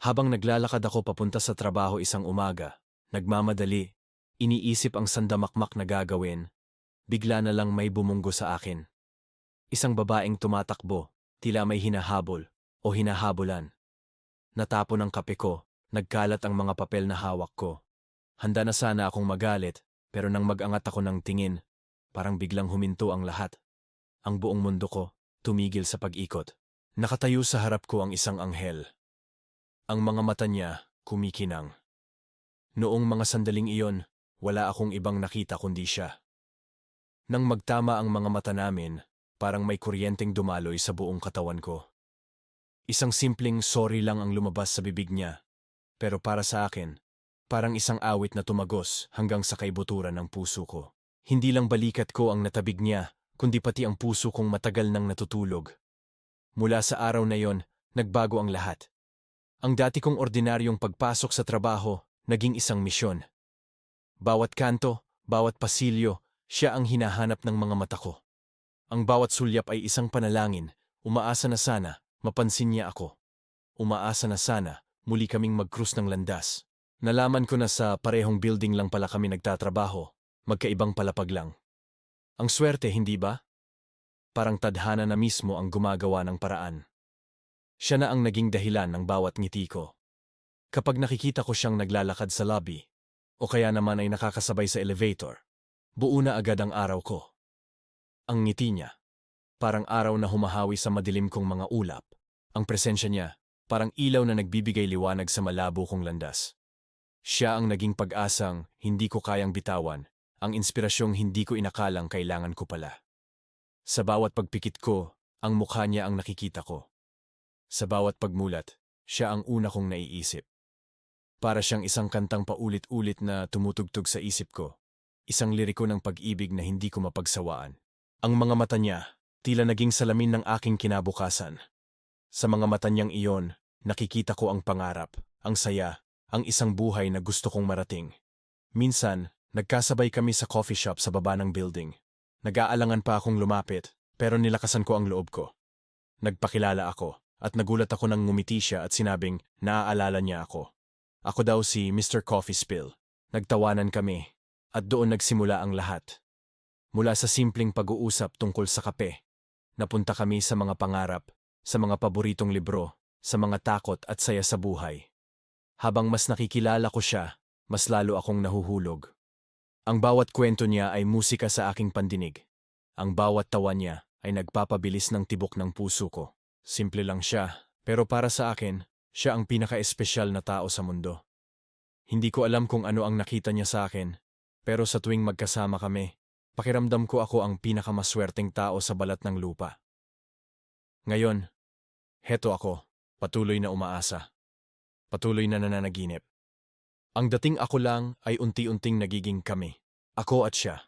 Habang naglalakad ako papunta sa trabaho isang umaga, nagmamadali, iniisip ang sandamakmak na gagawin, bigla na lang may bumunggo sa akin. Isang babaeng tumatakbo, tila may hinahabol o hinahabulan. Natapon ang kape ko, nagkalat ang mga papel na hawak ko. Handa na sana akong magalit, pero nang mag-angat ako ng tingin, parang biglang huminto ang lahat. Ang buong mundo ko, tumigil sa pag-ikot. Nakatayo sa harap ko ang isang anghel. Ang mga mata niya, kumikinang. Noong mga sandaling iyon, wala akong ibang nakita kundi siya. Nang magtama ang mga mata namin, parang may kuryenteng dumaloy sa buong katawan ko. Isang simpleng sorry lang ang lumabas sa bibig niya, pero para sa akin, parang isang awit na tumagos hanggang sa kaibuturan ng puso ko. Hindi lang balikat ko ang natabig niya, kundi pati ang puso kong matagal nang natutulog. Mula sa araw na yon, nagbago ang lahat. Ang dati kong ordinaryong pagpasok sa trabaho, naging isang misyon. Bawat kanto, bawat pasilyo, siya ang hinahanap ng mga mata ko. Ang bawat sulyap ay isang panalangin, umaasa na sana, mapansin niya ako. Umaasa na sana, muli kaming mag-cruise ng landas. Nalaman ko na sa parehong building lang pala kami nagtatrabaho, magkaibang palapag lang. Ang swerte, hindi ba? Parang tadhana na mismo ang gumagawa ng paraan. Siya na ang naging dahilan ng bawat ngiti ko. Kapag nakikita ko siyang naglalakad sa lobby, o kaya naman ay nakakasabay sa elevator, buo na agad ang araw ko. Ang ngiti niya, parang araw na humahawi sa madilim kong mga ulap. Ang presensya niya, parang ilaw na nagbibigay liwanag sa malabo kong landas. Siya ang naging pag-asang hindi ko kayang bitawan, ang inspirasyong hindi ko inakalang kailangan ko pala. Sa bawat pagpikit ko, ang mukha niya ang nakikita ko. Sa bawat pagmulat, siya ang una kong naiisip. Para siyang isang kantang paulit-ulit na tumutugtog sa isip ko. Isang liriko ng pag-ibig na hindi ko mapagsawaan. Ang mga mata niya, tila naging salamin ng aking kinabukasan. Sa mga mata niyang iyon, nakikita ko ang pangarap, ang saya, ang isang buhay na gusto kong marating. Minsan, nagkasabay kami sa coffee shop sa baba ng building. Nag-aalangan pa akong lumapit, pero nilakasan ko ang loob ko. Nagpakilala ako at nagulat ako nang ngumiti siya at sinabing naaalala niya ako. Ako daw si Mr. Coffee Spill. Nagtawanan kami at doon nagsimula ang lahat. Mula sa simpleng pag-uusap tungkol sa kape, napunta kami sa mga pangarap, sa mga paboritong libro, sa mga takot at saya sa buhay. Habang mas nakikilala ko siya, mas lalo akong nahuhulog. Ang bawat kwento niya ay musika sa aking pandinig. Ang bawat tawa niya ay nagpapabilis ng tibok ng puso ko. Simple lang siya, pero para sa akin, siya ang pinaka-espesyal na tao sa mundo. Hindi ko alam kung ano ang nakita niya sa akin, pero sa tuwing magkasama kami, pakiramdam ko ako ang pinakamaswerteng tao sa balat ng lupa. Ngayon, heto ako, patuloy na umaasa. Patuloy na nananaginip. Ang dating ako lang ay unti-unting nagiging kami. Ako at siya.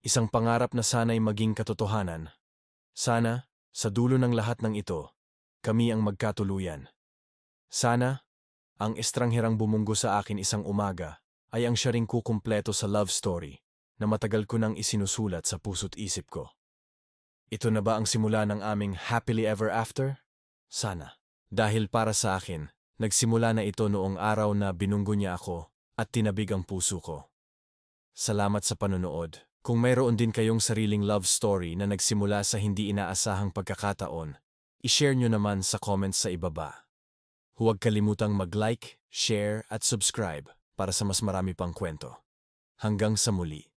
Isang pangarap na sana'y maging katotohanan. Sana, sa dulo ng lahat ng ito, kami ang magkatuluyan. Sana, ang estrangherang bumunggo sa akin isang umaga ay ang siya ring kukumpleto sa love story na matagal ko nang isinusulat sa puso't isip ko. Ito na ba ang simula ng aming happily ever after? Sana. Dahil para sa akin, nagsimula na ito noong araw na binunggo niya ako at tinabig ang puso ko. Salamat sa panonood. Kung mayroon din kayong sariling love story na nagsimula sa hindi inaasahang pagkakataon, i-share nyo naman sa comments sa ibaba. Huwag kalimutang mag-like, share at subscribe para sa mas marami pang kwento. Hanggang sa muli.